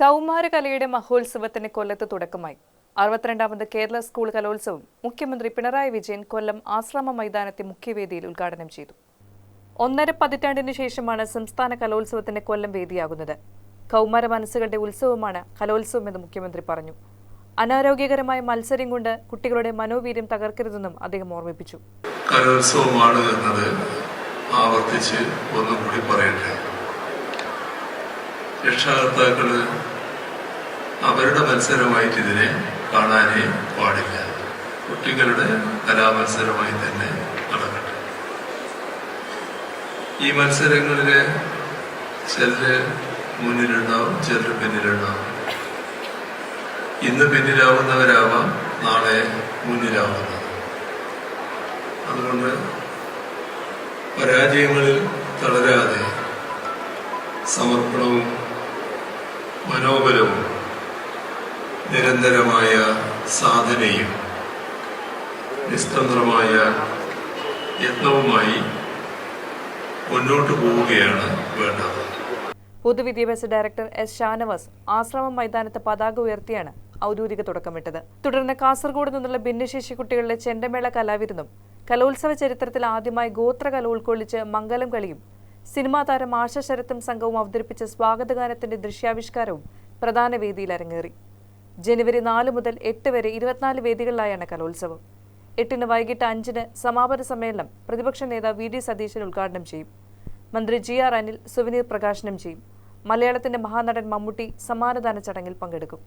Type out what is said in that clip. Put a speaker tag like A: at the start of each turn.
A: കൗമാരകലയുടെ മഹോത്സവത്തിന് കൊല്ലത്ത് തുടക്കമായി. അറുപത്തിരണ്ടാമത് കേരള സ്കൂൾ കലോത്സവം മുഖ്യമന്ത്രി പിണറായി വിജയൻ കൊല്ലം ആശ്രമ മൈതാനത്തെ മുഖ്യവേദിയിൽ ഉദ്ഘാടനം ചെയ്തു. ഒന്നര പതിറ്റാണ്ടിന് ശേഷമാണ് സംസ്ഥാന കലോത്സവത്തിന് കൊല്ലം വേദിയാകുന്നത്. കൗമാര മനസ്സുകളുടെ ഉത്സവമാണ് കലോത്സവം എന്ന് മുഖ്യമന്ത്രി പറഞ്ഞു. അനാരോഗ്യകരമായ മത്സരം കൊണ്ട് കുട്ടികളുടെ മനോവീര്യം തകർക്കരുതെന്നും അദ്ദേഹം ഓർമ്മിപ്പിച്ചു.
B: കലോത്സവമാണ് എന്നത് ആവർത്തിച്ച് ഒന്നുകൂടി പറയട്ടെ. രക്ഷകർത്താക്കൾ അവരുടെ മത്സരമായിട്ട് ഇതിനെ കാണാനേ പാടില്ല. കുട്ടികളുടെ കലാമത്സരമായി തന്നെ നടക്കട്ടെ. ഈ മത്സരങ്ങളിൽ ചിലര് മുന്നിലുണ്ടാവും ചിലര് പിന്നിലുണ്ടാവും. ഇന്ന് പിന്നിലാവുന്നവരാവാം നാളെ മുന്നിലാവുന്നത്. അതുകൊണ്ട് പരാജയങ്ങളിൽ തളരാതെ സമർപ്പണവും മനോബലവും നിരന്തരമായ സാധനയും നിസ്തന്ത്രമായ യത്നവുമായി മുന്നോട്ട് പോവുകയാണ് വേണ്ടത്.
A: പൊതുവിദ്യാഭ്യാസ ഡയറക്ടർ എസ് ഷാനവാസ് ആശ്രമം മൈതാനത്ത് പതാക ഉയർത്തിയാണ് ഔദ്യോഗിക തുടക്കമിട്ടത്. തുടർന്ന് കാസർഗോഡ് നിന്നുള്ള ഭിന്നശേഷി കുട്ടികളുടെ ചെണ്ടമേള കലാവിരുന്നും കലോത്സവ ചരിത്രത്തിൽ ആദ്യമായി ഗോത്ര കല ഉൾക്കൊള്ളിച്ച് മംഗലം കളിയും സിനിമാ താരം ആശ ശരത്തും സംഘവും അവതരിപ്പിച്ച സ്വാഗതഗാനത്തിന്റെ ദൃശ്യാവിഷ്കാരവും പ്രധാന വേദിയിൽ അരങ്ങേറി. ജനുവരി നാല് മുതൽ എട്ട് വരെ ഇരുപത്തിനാല് വേദികളിലായാണ് കലോത്സവം. എട്ടിന് വൈകിട്ട് അഞ്ചിന് സമാപന സമ്മേളനം പ്രതിപക്ഷ നേതാവ് വി ഡി സതീശൻ ഉദ്ഘാടനം ചെയ്യും. മന്ത്രി ജി ആർ അനിൽ സുവനീർ പ്രകാശനം ചെയ്യും. മലയാളത്തിന്റെ മഹാനടൻ മമ്മൂട്ടി സമ്മാനദാന ചടങ്ങിൽ പങ്കെടുക്കും.